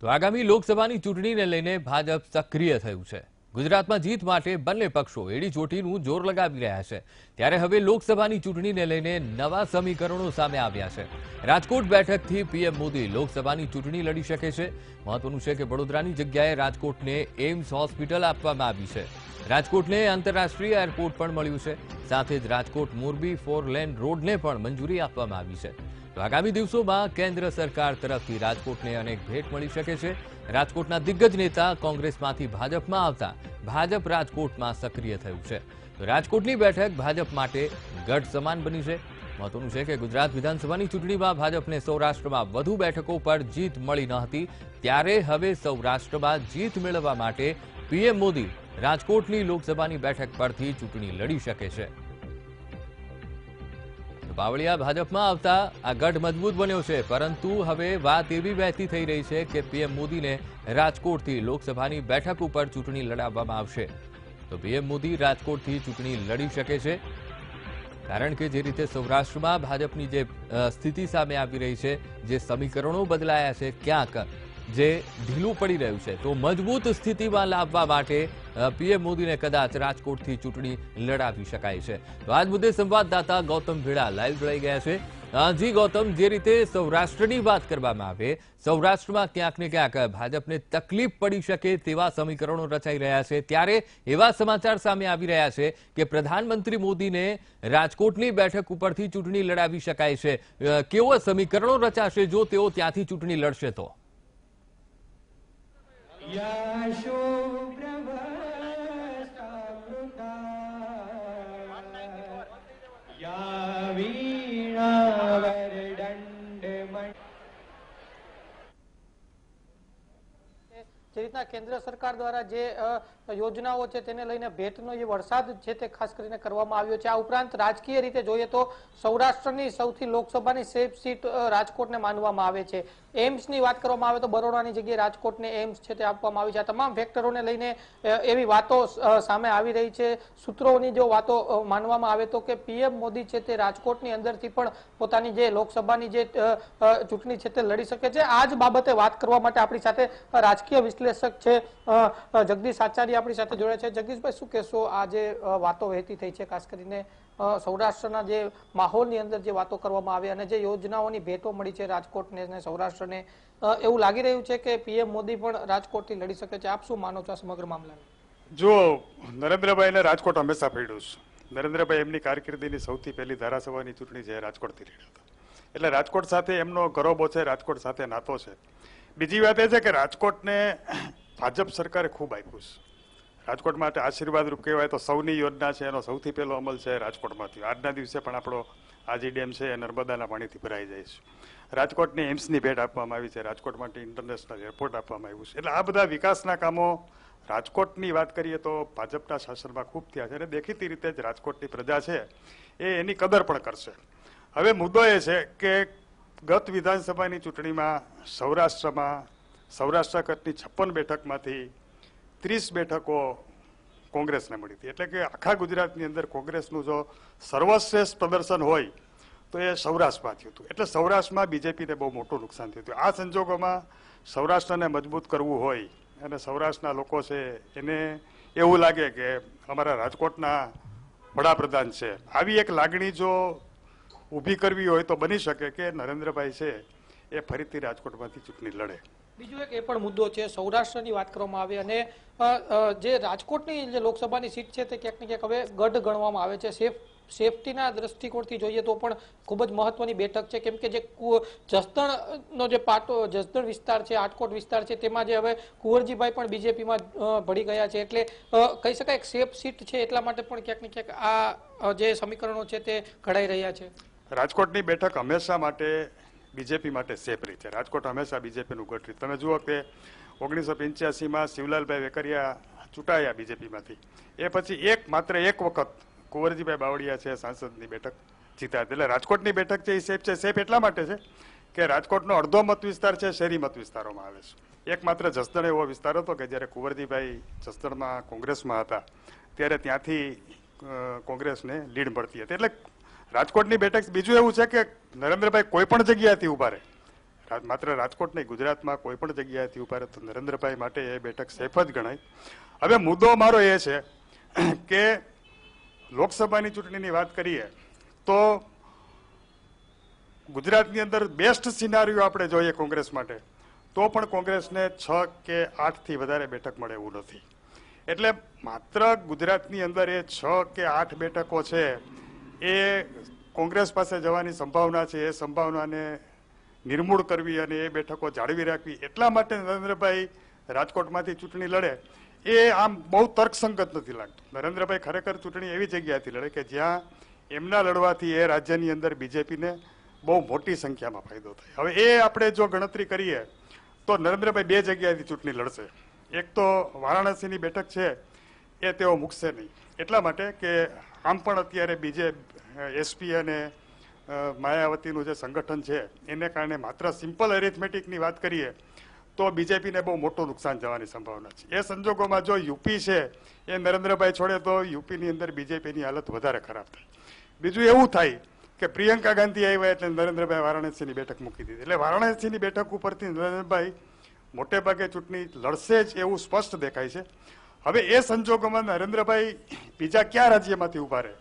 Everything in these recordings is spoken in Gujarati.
તો આગામી લોકસભાની ચૂંટણીને લઈને ભાજપ સક્રિય થયું છે. ગુજરાતમાં જીત માટે બંને પક્ષો એડી ચોટીનું જોર લગાવી રહ્યા છે. ત્યારે હવે લોકસભાની ચૂંટણીને લઈને નવા સમીકરણો સામે આવ્યા છે. રાજકોટ બેઠકથી પીએમ મોદી લોકસભાની ચૂંટણી લડી શકે છે. મહત્વનું છે કે વડોદરાની જગ્યાએ રાજકોટને એમ્સ હોસ્પિટલ આપવામાં આવી છે. રાજકોટને આંતરરાષ્ટ્રીય એરપોર્ટ પણ મળ્યું છે. સાથે જ રાજકોટ મોરબી ફોર લેન રોડને પણ મંજૂરી આપવામાં આવી છે. તો આગામી દિવસોમાં કેન્દ્ર સરકાર તરફથી રાજકોટને અનેક ભેટ મળી શકે છે. રાજકોટના દિગ્ગજ નેતા કોંગ્રેસમાંથી ભાજપમાં આવતા ભાજપ રાજકોટમાં સક્રિય થયું છે. તો રાજકોટની બેઠક ભાજપ માટે ગઢ સમાન બની છે. મહત્વનું છે કે ગુજરાત વિધાનસભાની ચૂંટણીમાં ભાજપને સૌરાષ્ટ્રમાં વધુ બેઠકો પર જીત મળી ન હતી. ત્યારે હવે સૌરાષ્ટ્રમાં જીત મેળવવા માટે પીએમ મોદી રાજકોટની લોકસભાની બેઠક પરથી ચૂંટણી લડી શકે છે. બાવળિયા ભાજપમાં આવતા આ ગઢ મજબૂત બન્યો છે, પરંતુ હવે વાત એવી વહેતી થઈ રહી છે કે પીએમ મોદીને રાજકોટથી લોકસભાની બેઠક ઉપર ચૂંટણી લડાવવામાં આવશે. તો પીએમ મોદી રાજકોટથી ચૂંટણી લડી શકે છે? કારણ કે જે રીતે સૌરાષ્ટ્રમાં ભાજપની જે સ્થિતિ સામે આવી રહી છે, જે સમીકરણો બદલાયા છે, ક્યાંક જે ઢીલું પડી રહ્યું છે. તો મજબૂત સ્થિતિમાં લાવવા માટે પીએમ મોદીને કદાચ રાજકોટથી ચૂંટણી લડાવી શકાય છે. તો આજ મુદ્દે સંવાદદાતા ગૌતમ ભેડા લાઈવ જોડાઈ ગયા છે. જી ગૌતમ, જે રીતે સૌરાષ્ટ્રની વાત કરવામાં આવે, સૌરાષ્ટ્રમાં ક્યાંક ને ક્યાંક ભાજપને તકલીફ પડી શકે તેવા સમીકરણો રચાઈ રહ્યા છે. ત્યારે એવા સમાચાર સામે આવી રહ્યા છે કે પ્રધાનમંત્રી મોદીને રાજકોટની બેઠક ઉપરથી ચૂંટણી લડાવી શકાય છે. કેવા કેવો સમીકરણો રચાશે જો તેઓ ત્યાંથી ચૂંટણી લડશે તો? يا شو રીતના કેન્દ્ર સરકાર દ્વારા જે યોજનાઓ છે તેને લઈને ભેટનો જે વરસાદ છે તે ખાસ કરીને કરવામાં આવ્યો છે. આ ઉપરાંત રાજકીય રીતે જોઈએ તો સૌરાષ્ટ્રની સૌથી લોકસભાની સેફ સીટ રાજકોટને માનવામાં આવે છે. એમ્સની વાત કરવામાં આવે તો બરોડાની જગ્યાએ રાજકોટને એમ્સ છે તે આપવામાં આવી છે. આ તમામ ફેક્ટરોને લઈને એવી વાતો સામે આવી રહી છે. સૂત્રોની જો વાતો માનવામાં આવે તો કે પીએમ મોદી છે તે રાજકોટની અંદરથી પણ પોતાની જે લોકસભાની જે ચૂંટણી છે તે લડી શકે છે. આ જ બાબતે વાત કરવા માટે આપણી સાથે રાજકીય વિશ્લેષક છે અ, અ, જગદીશ આચાર્ય આપણી સાથે જોડાયા છે. જગદીશભાઈ શું કહેશો આ જે વાતો વહેતી થઈ છે ખાસ કરીને સૌરાષ્ટ્રના જે માહોલની અંદર જે વાતો કરવામાં આવી અને જે યોજનાઓની ભેટો મળી છે રાજકોટને સૌરાષ્ટ્રને એવું લાગી રહ્યું છે કે પીએમ મોદી પણ રાજકોટથી લડી શકે છે? આપ શું માનો છો આ સમગ્ર મામલાને? જો નરેન્દ્રભાઈને રાજકોટ હંમેશા પડ્યું છે. નરેન્દ્રભાઈ એમની કારકિર્દીની સૌથી પહેલી ધારાસભાની ચૂંટણી છે રાજકોટથી લડ્યા હતા. એટલે રાજકોટ સાથે એમનો ગરોબો છે રાજકોટ સાથે નાતો છે. બીજી વાત એ છે કે રાજકોટને ભાજપ સરકારે ખૂબ આપ્યું છે. રાજકોટ માટે આશીર્વાદ રૂપ કહેવાય તો સૌની યોજના છે, એનો સૌથી પહેલો અમલ છે રાજકોટમાંથી. આજના દિવસે પણ આપણો આજી ડેમ છે એ નર્મદાના પાણીથી ભરાઈ જાય છે. રાજકોટની એમ્સની ભેટ આપવામાં આવી છે, રાજકોટ માટે ઇન્ટરનેશનલ એરપોર્ટ આપવામાં આવ્યું છે. એટલે આ બધા વિકાસના કામો રાજકોટની વાત કરીએ તો ભાજપના શાસનમાં ખૂબ થયા છે અને દેખીતી રીતે જ રાજકોટની પ્રજા છે એ એની કદર પણ કરશે. હવે મુદ્દો એ છે કે ગત વિધાનસભાની ચૂંટણીમાં સૌરાષ્ટ્રમાં, સૌરાષ્ટ્ર કચ્છની છપ્પન બેઠકમાંથી ત્રીસ બેઠકો કોંગ્રેસને મળી હતી. એટલે કે આખા ગુજરાતની અંદર કોંગ્રેસનું જો સર્વશ્રેષ્ઠ પ્રદર્શન હોય, તો એ સૌરાષ્ટ્રમાં થયું હતું. એટલે સૌરાષ્ટ્રમાં બીજેપીને બહુ મોટું નુકસાન થયું હતું. આ સંજોગોમાં સૌરાષ્ટ્રને મજબૂત કરવું હોય અને સૌરાષ્ટ્રના લોકો છે એને એવું લાગે કે અમારા રાજકોટના વડાપ્રધાન છે. આવી એક લાગણી જો ઊભી કરવી હોય તો બની શકે કે નરેન્દ્રભાઈ છે એ ફરીથી રાજકોટમાંથી ચૂંટણી લડે. બીજો એક એ પણ મુદ્દો છે, સૌરાષ્ટ્રની વાત કરવામાં આવે અને જે રાજકોટની જે લોકસભાની સીટ છે તે ક્યાંક ને ક્યાંક હવે ગઢ ગણવામાં આવે છે. સેફ, સેફટીના દ્રષ્ટિકોણથી જોઈએ તો પણ ખૂબ જ મહત્વની બેઠક છે. કેમ કે જે જસદણનો જે પાટો, જસદણ વિસ્તાર છે, આટકોટ વિસ્તાર છે, તેમાં જે હવે કુંવરજીભાઈ પણ બીજેપીમાં ભળી ગયા છે. એટલે કહી શકાય સેફ સીટ છે એટલા માટે પણ ક્યાંક ને ક્યાંક આ જે સમીકરણો છે તે ઘડાઈ રહ્યા છે. રાજકોટની બેઠક હંમેશા માટે બીજેપી માટે સેફ રહી છે. રાજકોટ હંમેશા બીજેપીનું ગઢ રહ્યું તમે જુઓ કે ઓગણીસો પંચ્યાસીમાં શિવલાલભાઈ વેકરિયા ચૂંટાયા બીજેપીમાંથી એ પછી એક માત્ર એક વખત કુંવરજીભાઈ બાવળિયા છે સાંસદની બેઠક જીત્યા એટલે રાજકોટની બેઠક છે એ સેફ છે. સેફ એટલા માટે છે કે રાજકોટનો અડધો મત વિસ્તાર છે શહેરી મત વિસ્તારોમાં આવે છે. એકમાત્ર જસદણ એવો વિસ્તાર હતો કે જ્યારે કુંવરજીભાઈ જસદણમાં કોંગ્રેસમાં હતા, ત્યારે ત્યાંથી કોંગ્રેસને લીડ મળતી હતી. એટલે રાજકોટની બેઠક બીજું એવું છે કે નરેન્દ્રભાઈ કોઈ પણ જગ્યાએથી ઊભા રહે. માત્ર રાજકોટ નહીં, ગુજરાતમાં કોઈ પણ જગ્યાએથી ઊભા રહે તો નરેન્દ્રભાઈ માટે એ બેઠક સેફ જ ગણાય. હવે મુદ્દો મારો એ છે કે લોકસભાની ચૂંટણીની વાત કરીએ તો ગુજરાતની અંદર બેસ્ટ સિનારીઓ આપણે જોઈએ કોંગ્રેસ માટે, તો પણ કોંગ્રેસને છ કે આઠથી વધારે બેઠક મળે એવું નથી. એટલે માત્ર ગુજરાતની અંદર એ છ કે આઠ બેઠકો છે એ કોંગ્રેસ પાસે જવાની સંભાવના છે, એ સંભાવનાને નિર્મૂળ કરવી અને એ બેઠકો જાળવી રાખવી, એટલા માટે નરેન્દ્રભાઈ રાજકોટમાંથી ચૂંટણી લડે, એ આમ બહુ તર્કસંગત નથી લાગતું. નરેન્દ્રભાઈ ખરેખર ચૂંટણી એવી જગ્યાથી લડે કે જ્યાં એમના લડવાથી એ રાજ્યની અંદર બીજેપીને બહુ મોટી સંખ્યામાં ફાયદો થાય. હવે એ આપણે જો ગણતરી કરીએ, તો નરેન્દ્રભાઈ બે જગ્યાએથી ચૂંટણી લડશે. એક તો વારાણસીની બેઠક છે, એ તેઓ મૂકશે નહીં. એટલા માટે કે આમ પણ અત્યારે બીજે એસપી અને માયાવતીનું જે સંગઠન છે, એને કારણે માત્ર સિમ્પલ એરિથમેટિકની વાત કરીએ, તો બીજેપીને બહુ મોટું નુકસાન જવાની સંભાવના છે. એ સંજોગોમાં જો યુપી છે, એ નરેન્દ્રભાઈ છોડે, તો યુપીની અંદર બીજેપીની હાલત વધારે ખરાબ થાય. બીજું એવું થાય કે પ્રિયંકા ગાંધી આવ્યા એટલે નરેન્દ્રભાઈ વારાણસીની બેઠક મૂકી દીધી. એટલે વારાણસીની બેઠક ઉપરથી નરેન્દ્રભાઈ મોટે ભાગે ચૂંટણી લડશે જ એવું સ્પષ્ટ દેખાય છે. હવે એ સંજોગોમાં નરેન્દ્રભાઈ બીજા કયા રાજ્યમાંથી ઊભા રહે?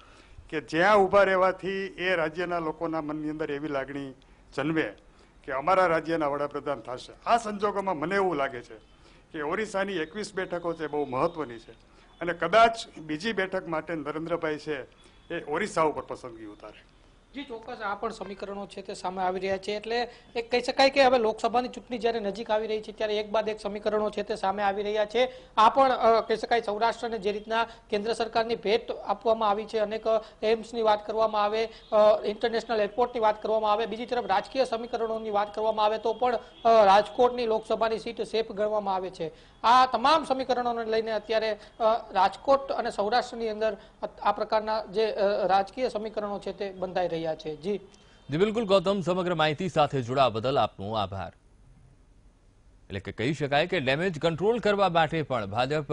કે જ્યાં ઊભા રહેવાથી એ રાજ્યના લોકોના મનની અંદર એવી લાગણી જન્મે કે અમારા રાજ્યના વડાપ્રધાન થશે. આ સંજોગોમાં મને એવું લાગે છે કે ઓરિસ્સાની એકવીસ બેઠકો છે બહુ મહત્વની છે. અને કદાચ બીજી બેઠક માટે નરેન્દ્રભાઈ છે એ ઓરિસ્સા ઉપર પસંદગી ઉતારે. જી, ચોક્કસ. આ પણ સમીકરણો છે તે સામે આવી રહ્યા છે. એટલે એક કહી શકાય કે હવે લોકસભાની ચૂંટણી જ્યારે નજીક આવી રહી છે, ત્યારે એક બાદ એક સમીકરણો છે તે સામે આવી રહ્યા છે. આ પણ કહી શકાય સૌરાષ્ટ્રને જે રીતના કેન્દ્ર સરકારની ભેટ આપવામાં આવી છે, અનેક એમ્સની વાત કરવામાં આવે ઇન્ટરનેશનલ એરપોર્ટની વાત કરવામાં આવે, બીજી તરફ રાજકીય સમીકરણોની વાત કરવામાં આવે, તો પણ રાજકોટની લોકસભાની સીટ સેફ ગણવામાં આવે છે. આ તમામ સમીકરણોને લઈને અત્યારે રાજકોટ અને સૌરાષ્ટ્રની અંદર આ પ્રકારના જે રાજકીય સમીકરણો છે તે બંધાઈ રહ્યા છે. જી. જી, બિલકુલ. ગૌતમ, સમગ્ર માહિતી સાથે જોડાવા બદલ આપનો આભાર. એટલે કે કહી શકાય કે ડેમેજ કંટ્રોલ કરવા માટે પણ ભાજપ